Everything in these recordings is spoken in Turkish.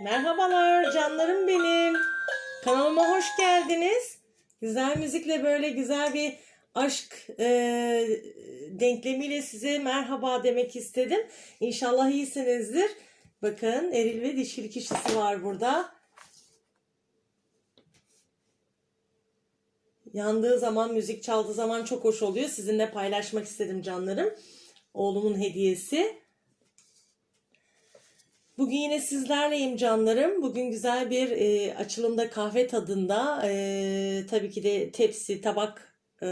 Merhabalar canlarım benim. Kanalıma hoş geldiniz. Güzel müzikle böyle güzel bir aşk e, denklemiyle size merhaba demek istedim. İnşallah iyisinizdir. Bakın eril ve dişil kişisi var burada. Yandığı zaman, müzik çaldığı zaman çok hoş oluyor. Sizinle paylaşmak istedim canlarım. Oğlumun hediyesi. Bugün yine sizlerleyim canlarım. Bugün güzel bir e, açılımda kahve tadında e, tabii ki de tepsi, tabak e,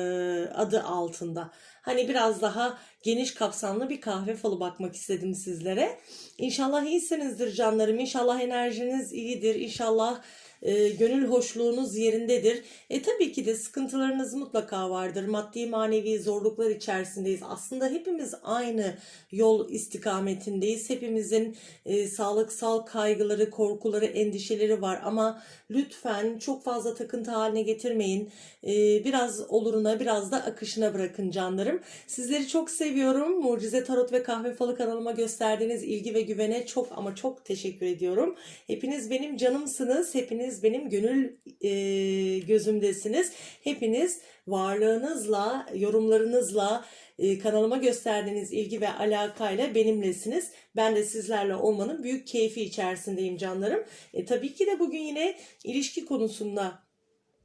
adı altında. Hani biraz daha geniş kapsamlı bir kahve falı bakmak istedim sizlere. İnşallah iyisinizdir canlarım. İnşallah enerjiniz iyidir. İnşallah e, gönül hoşluğunuz yerindedir. E tabii ki de sıkıntılarınız mutlaka vardır. Maddi manevi zorluklar içerisindeyiz. Aslında hepimiz aynı yol istikametindeyiz. Hepimizin e, sağlıksal kaygıları, korkuları, endişeleri var ama lütfen çok fazla takıntı haline getirmeyin. E, biraz oluruna, biraz da akışına bırakın canlarım. Sizleri çok seviyorum. Mucize Tarot ve Kahve Falı kanalıma gösterdiğiniz ilgi ve güvene çok ama çok teşekkür ediyorum. Hepiniz benim canımsınız. Hepiniz benim gönül e, gözümdesiniz. Hepiniz varlığınızla, yorumlarınızla, e, kanalıma gösterdiğiniz ilgi ve alakayla benimlesiniz. Ben de sizlerle olmanın büyük keyfi içerisindeyim canlarım. E, tabii ki de bugün yine ilişki konusunda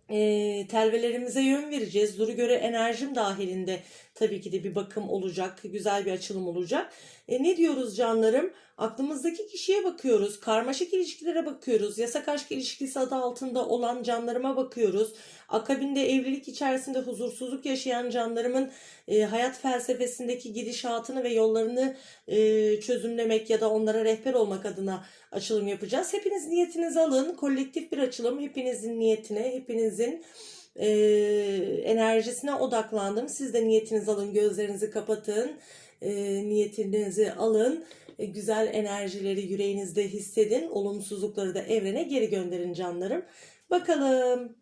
e, telvelerimize yön vereceğiz. Duru göre enerjim dahilinde tabii ki de bir bakım olacak, güzel bir açılım olacak. E, ne diyoruz canlarım? Aklımızdaki kişiye bakıyoruz, karmaşık ilişkilere bakıyoruz, yasak aşk ilişkisi adı altında olan canlarıma bakıyoruz. Akabinde evlilik içerisinde huzursuzluk yaşayan canlarımın e, hayat felsefesindeki gidişatını ve yollarını e, çözümlemek ya da onlara rehber olmak adına açılım yapacağız. Hepiniz niyetinizi alın. Kolektif bir açılım. Hepinizin niyetine, hepinizin e, enerjisine odaklandım. Siz de niyetinizi alın, gözlerinizi kapatın, e, niyetinizi alın. E, güzel enerjileri yüreğinizde hissedin. Olumsuzlukları da evrene geri gönderin canlarım. Bakalım.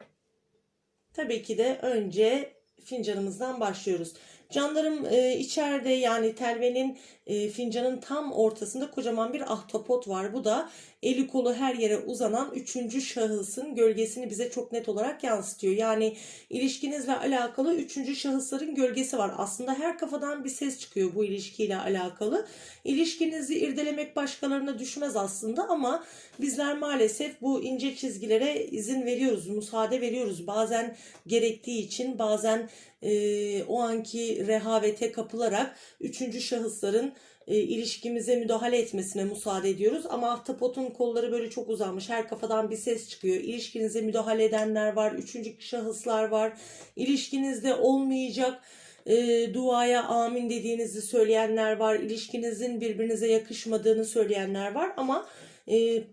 Tabii ki de önce fincanımızdan başlıyoruz. Canlarım e, içeride yani telvenin e, fincanın tam ortasında kocaman bir ahtapot var. Bu da eli kolu her yere uzanan üçüncü şahısın gölgesini bize çok net olarak yansıtıyor. Yani ilişkinizle alakalı üçüncü şahısların gölgesi var. Aslında her kafadan bir ses çıkıyor bu ilişkiyle alakalı. İlişkinizi irdelemek başkalarına düşmez aslında ama bizler maalesef bu ince çizgilere izin veriyoruz, müsaade veriyoruz. Bazen gerektiği için bazen e, o anki rehavete kapılarak üçüncü şahısların e, ilişkimize müdahale etmesine müsaade ediyoruz. Ama ahtapotun kolları böyle çok uzanmış. Her kafadan bir ses çıkıyor. İlişkinize müdahale edenler var. Üçüncü şahıslar var. İlişkinizde olmayacak e, duaya amin dediğinizi söyleyenler var. İlişkinizin birbirinize yakışmadığını söyleyenler var. Ama e,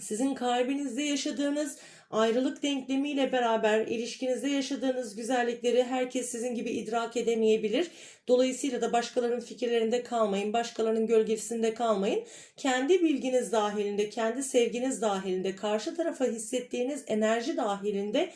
sizin kalbinizde yaşadığınız ayrılık denklemiyle beraber ilişkinizde yaşadığınız güzellikleri herkes sizin gibi idrak edemeyebilir. Dolayısıyla da başkalarının fikirlerinde kalmayın, başkalarının gölgesinde kalmayın. Kendi bilginiz dahilinde, kendi sevginiz dahilinde, karşı tarafa hissettiğiniz enerji dahilinde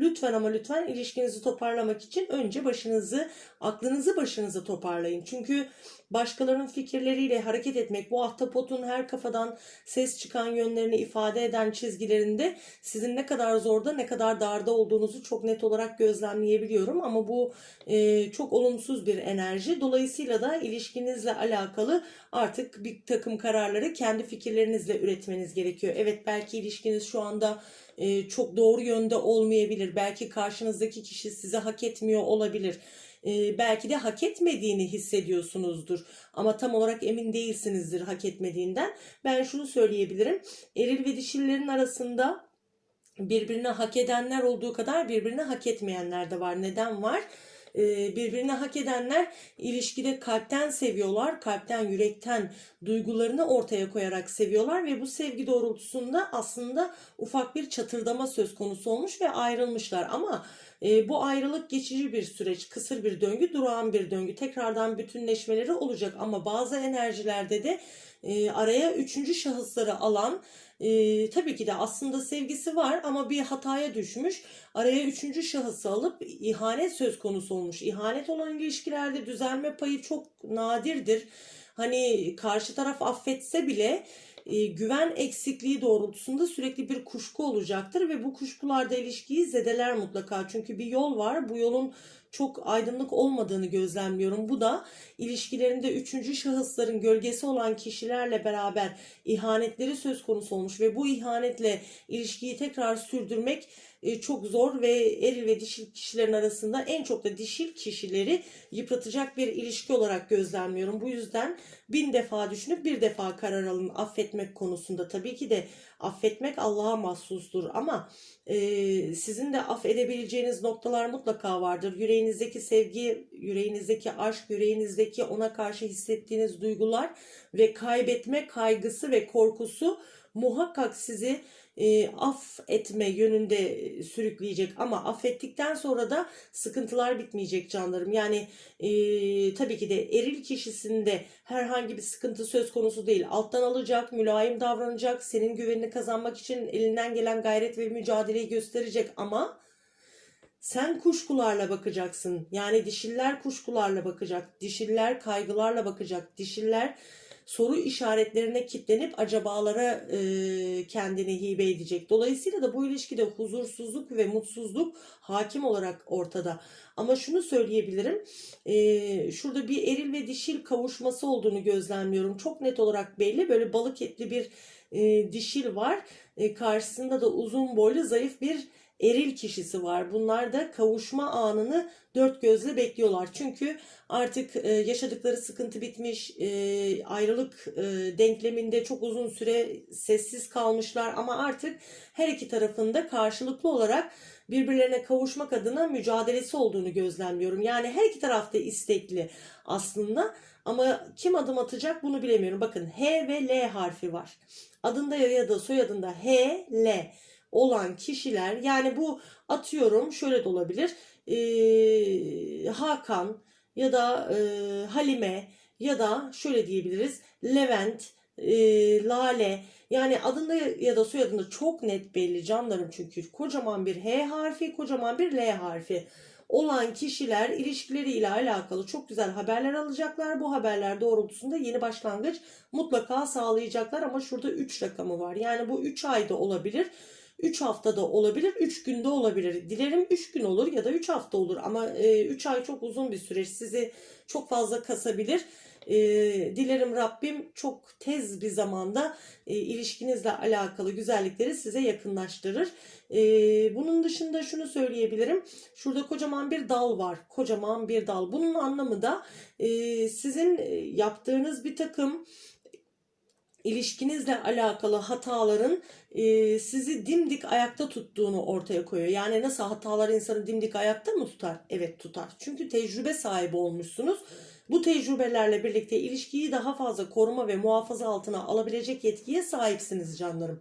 Lütfen ama lütfen ilişkinizi toparlamak için önce başınızı, aklınızı başınıza toparlayın. Çünkü başkalarının fikirleriyle hareket etmek, bu ahtapotun her kafadan ses çıkan yönlerini ifade eden çizgilerinde sizin ne kadar zorda ne kadar darda olduğunuzu çok net olarak gözlemleyebiliyorum. Ama bu e, çok olumsuz bir enerji. Dolayısıyla da ilişkinizle alakalı artık bir takım kararları kendi fikirlerinizle üretmeniz gerekiyor. Evet belki ilişkiniz şu anda çok doğru yönde olmayabilir. Belki karşınızdaki kişi size hak etmiyor olabilir. Belki de hak etmediğini hissediyorsunuzdur. Ama tam olarak emin değilsinizdir hak etmediğinden. Ben şunu söyleyebilirim. Eril ve dişillerin arasında birbirine hak edenler olduğu kadar birbirine hak etmeyenler de var. Neden var? Ee, birbirini hak edenler ilişkide kalpten seviyorlar, kalpten, yürekten duygularını ortaya koyarak seviyorlar ve bu sevgi doğrultusunda aslında ufak bir çatırdama söz konusu olmuş ve ayrılmışlar. Ama e, bu ayrılık geçici bir süreç, kısır bir döngü, durağan bir döngü. Tekrardan bütünleşmeleri olacak ama bazı enerjilerde de e, araya üçüncü şahısları alan e, tabii ki de aslında sevgisi var ama bir hataya düşmüş. Araya üçüncü şahısı alıp ihanet söz konusu olmuş. İhanet olan ilişkilerde düzelme payı çok nadirdir. hani karşı taraf affetse bile e, güven eksikliği doğrultusunda sürekli bir kuşku olacaktır ve bu kuşkularda ilişkiyi zedeler mutlaka. Çünkü bir yol var. Bu yolun çok aydınlık olmadığını gözlemliyorum. Bu da ilişkilerinde üçüncü şahısların gölgesi olan kişilerle beraber ihanetleri söz konusu olmuş ve bu ihanetle ilişkiyi tekrar sürdürmek e, çok zor ve eril ve dişil kişilerin arasında en çok da dişil kişileri yıpratacak bir ilişki olarak gözlemliyorum. Bu yüzden bin defa düşünüp bir defa karar alın affetmek konusunda. Tabii ki de affetmek Allah'a mahsustur ama e, sizin de affedebileceğiniz noktalar mutlaka vardır. Yüreğinizdeki sevgi, yüreğinizdeki aşk, yüreğinizdeki ona karşı hissettiğiniz duygular ve kaybetme kaygısı ve korkusu muhakkak sizi e, affetme yönünde sürükleyecek ama affettikten sonra da sıkıntılar bitmeyecek canlarım. Yani e, tabii ki de eril kişisinde herhangi bir sıkıntı söz konusu değil. Alttan alacak, mülayim davranacak, senin güvenini kazanmak için elinden gelen gayret ve mücadeleyi gösterecek ama sen kuşkularla bakacaksın. Yani dişiller kuşkularla bakacak, dişiller kaygılarla bakacak, dişiller soru işaretlerine kitlenip acabalara e, kendini hibe edecek. Dolayısıyla da bu ilişkide huzursuzluk ve mutsuzluk hakim olarak ortada. Ama şunu söyleyebilirim. E, şurada bir eril ve dişil kavuşması olduğunu gözlemliyorum. Çok net olarak belli. Böyle balık etli bir e, dişil var. E, karşısında da uzun boylu zayıf bir eril kişisi var. Bunlar da kavuşma anını dört gözle bekliyorlar. Çünkü artık e, yaşadıkları sıkıntı bitmiş, e, ayrılık e, denkleminde çok uzun süre sessiz kalmışlar ama artık her iki tarafında karşılıklı olarak birbirlerine kavuşmak adına mücadelesi olduğunu gözlemliyorum. Yani her iki tarafta istekli aslında ama kim adım atacak bunu bilemiyorum. Bakın H ve L harfi var. Adında ya da soyadında H, L olan kişiler yani bu atıyorum şöyle de olabilir e, Hakan ya da e, Halime ya da şöyle diyebiliriz Levent, e, Lale yani adında ya da soyadında çok net belli canlarım çünkü kocaman bir H harfi kocaman bir L harfi olan kişiler ilişkileriyle alakalı çok güzel haberler alacaklar. Bu haberler doğrultusunda yeni başlangıç mutlaka sağlayacaklar ama şurada 3 rakamı var. Yani bu 3 ayda olabilir. 3 haftada olabilir, 3 günde olabilir. Dilerim 3 gün olur ya da 3 hafta olur ama 3 ay çok uzun bir süreç. Sizi çok fazla kasabilir. E, dilerim Rabbim çok tez bir zamanda e, ilişkinizle alakalı güzellikleri size yakınlaştırır. E, bunun dışında şunu söyleyebilirim. Şurada kocaman bir dal var. Kocaman bir dal. Bunun anlamı da e, sizin yaptığınız bir takım ilişkinizle alakalı hataların e, sizi dimdik ayakta tuttuğunu ortaya koyuyor. Yani nasıl hatalar insanı dimdik ayakta mı tutar? Evet tutar. Çünkü tecrübe sahibi olmuşsunuz. Bu tecrübelerle birlikte ilişkiyi daha fazla koruma ve muhafaza altına alabilecek yetkiye sahipsiniz canlarım.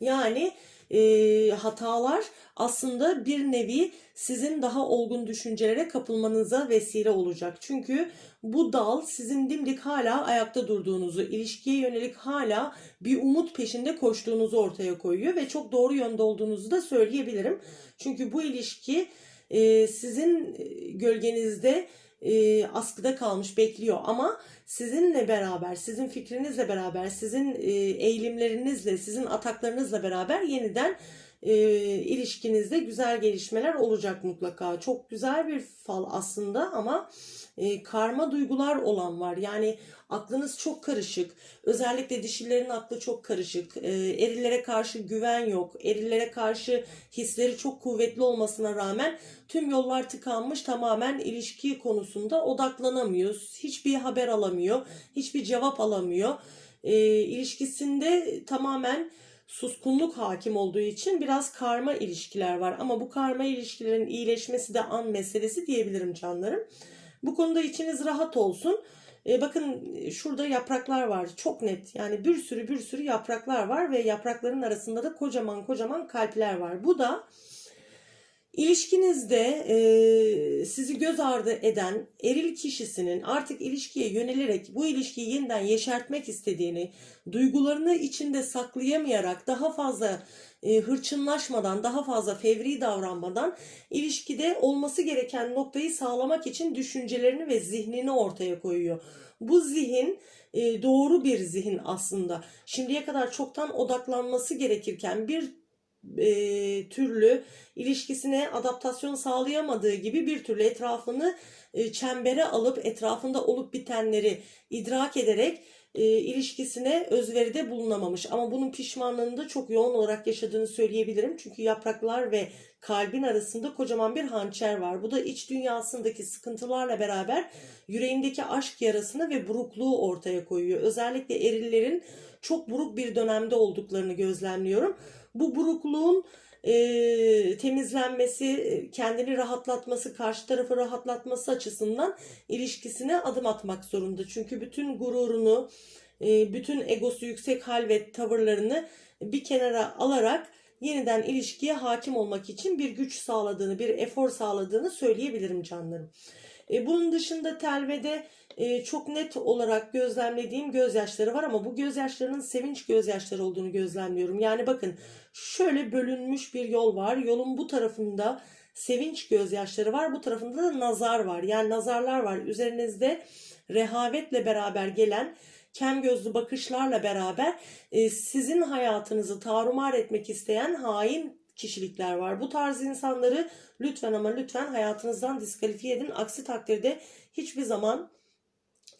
Yani e, hatalar aslında bir nevi sizin daha olgun düşüncelere kapılmanıza vesile olacak. Çünkü bu dal sizin dimdik hala ayakta durduğunuzu, ilişkiye yönelik hala bir umut peşinde koştuğunuzu ortaya koyuyor ve çok doğru yönde olduğunuzu da söyleyebilirim. Çünkü bu ilişki e, sizin gölgenizde e, askıda kalmış bekliyor. Ama sizinle beraber, sizin fikrinizle beraber, sizin e, eğilimlerinizle, sizin ataklarınızla beraber yeniden e, ilişkinizde güzel gelişmeler olacak mutlaka. Çok güzel bir fal aslında ama e, karma duygular olan var. Yani aklınız çok karışık. Özellikle dişilerin aklı çok karışık. E, erillere karşı güven yok. Erillere karşı hisleri çok kuvvetli olmasına rağmen tüm yollar tıkanmış. Tamamen ilişki konusunda odaklanamıyor. Hiçbir haber alamıyor. Hiçbir cevap alamıyor. E, ilişkisinde tamamen suskunluk hakim olduğu için biraz karma ilişkiler var. Ama bu karma ilişkilerin iyileşmesi de an meselesi diyebilirim canlarım. Bu konuda içiniz rahat olsun. E, bakın şurada yapraklar var. Çok net. Yani bir sürü bir sürü yapraklar var ve yaprakların arasında da kocaman kocaman kalpler var. Bu da İlişkinizde e, sizi göz ardı eden eril kişisinin artık ilişkiye yönelerek bu ilişkiyi yeniden yeşertmek istediğini, duygularını içinde saklayamayarak daha fazla e, hırçınlaşmadan, daha fazla fevri davranmadan ilişkide olması gereken noktayı sağlamak için düşüncelerini ve zihnini ortaya koyuyor. Bu zihin e, doğru bir zihin aslında. Şimdiye kadar çoktan odaklanması gerekirken bir e, türlü ilişkisine adaptasyon sağlayamadığı gibi bir türlü etrafını e, çembere alıp etrafında olup bitenleri idrak ederek e, ilişkisine özveride bulunamamış. Ama bunun pişmanlığını da çok yoğun olarak yaşadığını söyleyebilirim. Çünkü yapraklar ve kalbin arasında kocaman bir hançer var. Bu da iç dünyasındaki sıkıntılarla beraber yüreğindeki aşk yarasını ve burukluğu ortaya koyuyor. Özellikle erillerin çok buruk bir dönemde olduklarını gözlemliyorum. Bu burukluğun e, temizlenmesi, e, kendini rahatlatması, karşı tarafı rahatlatması açısından ilişkisine adım atmak zorunda. Çünkü bütün gururunu, e, bütün egosu yüksek hal ve tavırlarını bir kenara alarak yeniden ilişkiye hakim olmak için bir güç sağladığını, bir efor sağladığını söyleyebilirim canlarım. E, bunun dışında telvede e, çok net olarak gözlemlediğim gözyaşları var ama bu gözyaşlarının sevinç gözyaşları olduğunu gözlemliyorum. Yani bakın şöyle bölünmüş bir yol var. Yolun bu tarafında sevinç gözyaşları var. Bu tarafında da nazar var. Yani nazarlar var. Üzerinizde rehavetle beraber gelen kem gözlü bakışlarla beraber e, sizin hayatınızı tarumar etmek isteyen hain kişilikler var. Bu tarz insanları lütfen ama lütfen hayatınızdan diskalifiye edin. Aksi takdirde hiçbir zaman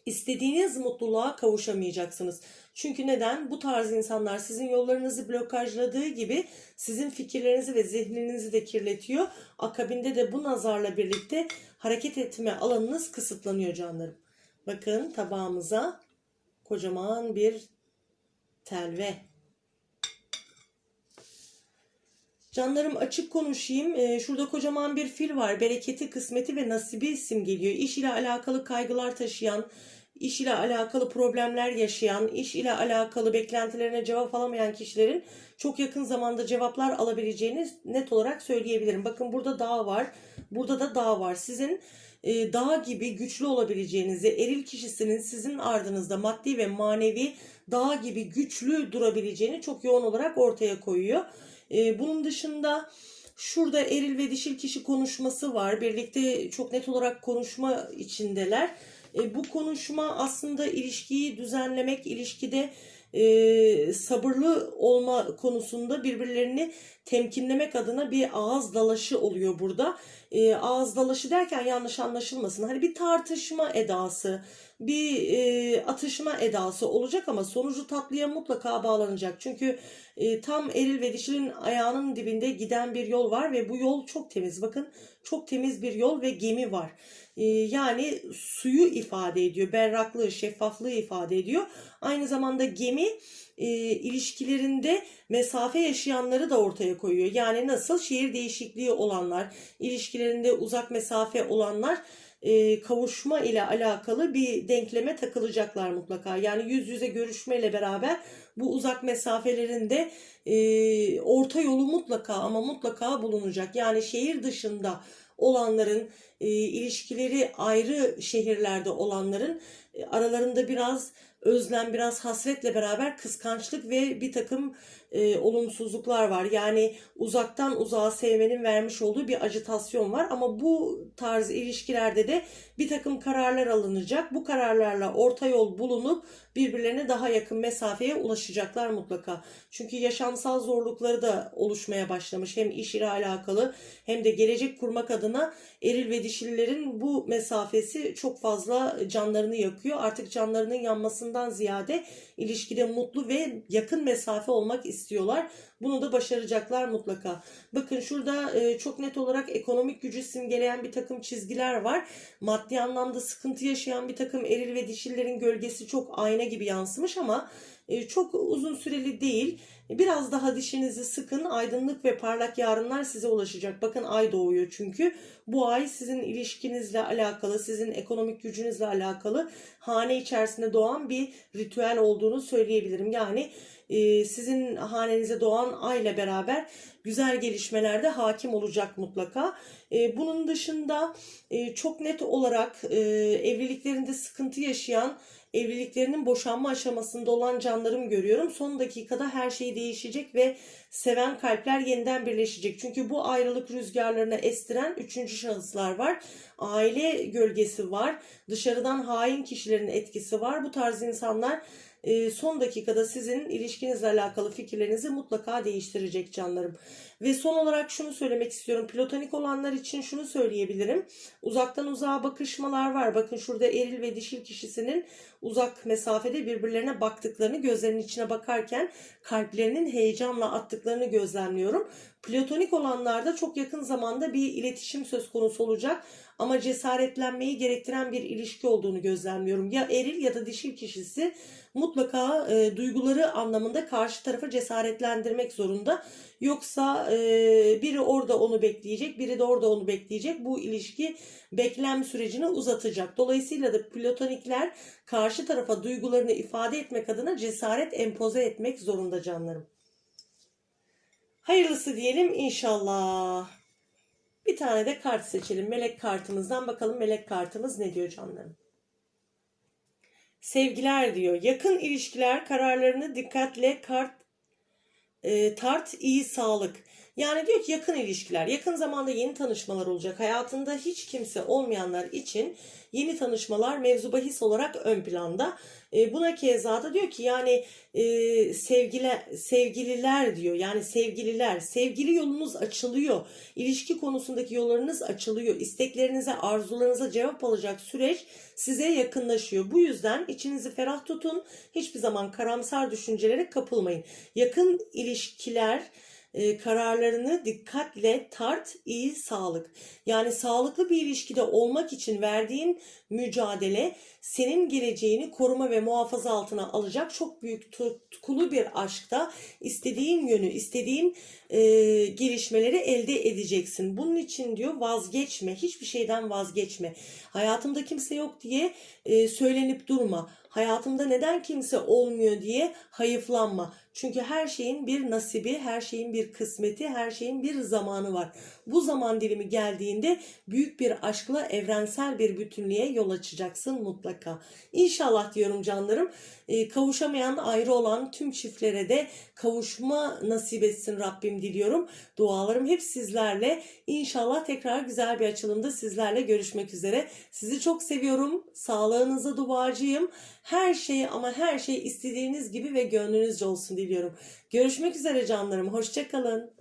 istediğiniz mutluluğa kavuşamayacaksınız. Çünkü neden? Bu tarz insanlar sizin yollarınızı blokajladığı gibi sizin fikirlerinizi ve zihninizi de kirletiyor. Akabinde de bu nazarla birlikte hareket etme alanınız kısıtlanıyor canlarım. Bakın tabağımıza kocaman bir telve. Canlarım açık konuşayım. Ee, şurada kocaman bir fil var. Bereketi, kısmeti ve nasibi simgeliyor. İş ile alakalı kaygılar taşıyan, iş ile alakalı problemler yaşayan, iş ile alakalı beklentilerine cevap alamayan kişilerin çok yakın zamanda cevaplar alabileceğini net olarak söyleyebilirim. Bakın burada dağ var. Burada da dağ var. Sizin e, dağ gibi güçlü olabileceğinizi, eril kişisinin sizin ardınızda maddi ve manevi dağ gibi güçlü durabileceğini çok yoğun olarak ortaya koyuyor. E, bunun dışında şurada eril ve dişil kişi konuşması var. Birlikte çok net olarak konuşma içindeler. E, bu konuşma aslında ilişkiyi düzenlemek, ilişkide e, sabırlı olma konusunda birbirlerini temkinlemek adına bir ağız dalaşı oluyor burada. E, ağız dalaşı derken yanlış anlaşılmasın. Hani bir tartışma edası, bir e, atışma edası olacak ama sonucu tatlıya mutlaka bağlanacak. Çünkü e, tam eril ve dişilin ayağının dibinde giden bir yol var ve bu yol çok temiz. Bakın çok temiz bir yol ve gemi var. E, yani suyu ifade ediyor, berraklığı, şeffaflığı ifade ediyor. Aynı zamanda gemi e, ilişkilerinde mesafe yaşayanları da ortaya koyuyor. Yani nasıl şehir değişikliği olanlar, ilişkilerinde uzak mesafe olanlar e, kavuşma ile alakalı bir denkleme takılacaklar mutlaka. Yani yüz yüze görüşmeyle beraber bu uzak mesafelerin de e, orta yolu mutlaka ama mutlaka bulunacak. Yani şehir dışında olanların e, ilişkileri ayrı şehirlerde olanların e, aralarında biraz özlem, biraz hasretle beraber kıskançlık ve bir takım e, olumsuzluklar var. Yani uzaktan uzağa sevmenin vermiş olduğu bir ajitasyon var. Ama bu tarz ilişkilerde de bir takım kararlar alınacak. Bu kararlarla orta yol bulunup birbirlerine daha yakın mesafeye ulaşacaklar mutlaka. Çünkü yaşamsal zorlukları da oluşmaya başlamış. Hem iş ile alakalı hem de gelecek kurmak adına eril ve dişillerin bu mesafesi çok fazla canlarını yakıyor. Artık canlarının yanmasından ziyade ilişkide mutlu ve yakın mesafe olmak istiyorlar. Bunu da başaracaklar mutlaka. Bakın şurada e, çok net olarak ekonomik gücü simgeleyen bir takım çizgiler var. Maddi anlamda sıkıntı yaşayan bir takım eril ve dişillerin gölgesi çok ayna gibi yansımış ama çok uzun süreli değil. Biraz daha dişinizi sıkın. Aydınlık ve parlak yarınlar size ulaşacak. Bakın ay doğuyor çünkü. Bu ay sizin ilişkinizle alakalı, sizin ekonomik gücünüzle alakalı hane içerisinde doğan bir ritüel olduğunu söyleyebilirim. Yani e, sizin hanenize doğan ayla beraber güzel gelişmelerde hakim olacak mutlaka. E, bunun dışında e, çok net olarak e, evliliklerinde sıkıntı yaşayan evliliklerinin boşanma aşamasında olan canlarım görüyorum. Son dakikada her şey değişecek ve seven kalpler yeniden birleşecek. Çünkü bu ayrılık rüzgarlarını estiren üçüncü şahıslar var. Aile gölgesi var. Dışarıdan hain kişilerin etkisi var. Bu tarz insanlar e, son dakikada sizin ilişkinizle alakalı fikirlerinizi mutlaka değiştirecek canlarım. Ve son olarak şunu söylemek istiyorum. Platonik olanlar için şunu söyleyebilirim. Uzaktan uzağa bakışmalar var. Bakın şurada eril ve dişil kişisinin uzak mesafede birbirlerine baktıklarını, gözlerinin içine bakarken kalplerinin heyecanla attıklarını gözlemliyorum. Platonik olanlarda çok yakın zamanda bir iletişim söz konusu olacak ama cesaretlenmeyi gerektiren bir ilişki olduğunu gözlemliyorum. Ya eril ya da dişil kişisi mutlaka e, duyguları anlamında karşı tarafı cesaretlendirmek zorunda. Yoksa e, biri orada onu bekleyecek, biri de orada onu bekleyecek. Bu ilişki beklem sürecini uzatacak. Dolayısıyla da platonikler karşı tarafa duygularını ifade etmek adına cesaret empoze etmek zorunda canlarım. Hayırlısı diyelim inşallah. Bir tane de kart seçelim. Melek kartımızdan bakalım melek kartımız ne diyor canlarım. Sevgiler diyor. Yakın ilişkiler kararlarını dikkatle kart e, tart iyi sağlık. Yani diyor ki yakın ilişkiler, yakın zamanda yeni tanışmalar olacak. Hayatında hiç kimse olmayanlar için yeni tanışmalar mevzu bahis olarak ön planda. E, buna keza da diyor ki yani e, sevgile, sevgililer diyor. Yani sevgililer, sevgili yolunuz açılıyor. İlişki konusundaki yollarınız açılıyor. İsteklerinize, arzularınıza cevap alacak süreç size yakınlaşıyor. Bu yüzden içinizi ferah tutun. Hiçbir zaman karamsar düşüncelere kapılmayın. Yakın ilişkiler e, kararlarını dikkatle tart, iyi sağlık. Yani sağlıklı bir ilişkide olmak için verdiğin mücadele senin geleceğini koruma ve muhafaza altına alacak çok büyük tutkulu bir aşkta istediğin yönü, istediğin e, gelişmeleri elde edeceksin. Bunun için diyor vazgeçme, hiçbir şeyden vazgeçme. Hayatımda kimse yok diye e, söylenip durma. Hayatımda neden kimse olmuyor diye hayıflanma. Çünkü her şeyin bir nasibi, her şeyin bir kısmeti, her şeyin bir zamanı var. Bu zaman dilimi geldiğinde büyük bir aşkla evrensel bir bütünlüğe yol açacaksın mutlaka. İnşallah diyorum canlarım. E, kavuşamayan, ayrı olan tüm çiftlere de kavuşma nasip etsin Rabbim diliyorum. Dualarım hep sizlerle. İnşallah tekrar güzel bir açılımda sizlerle görüşmek üzere. Sizi çok seviyorum. Sağlığınıza duacıyım. Her şey ama her şey istediğiniz gibi ve gönlünüzce olsun diliyorum. Görüşmek üzere canlarım. Hoşçakalın.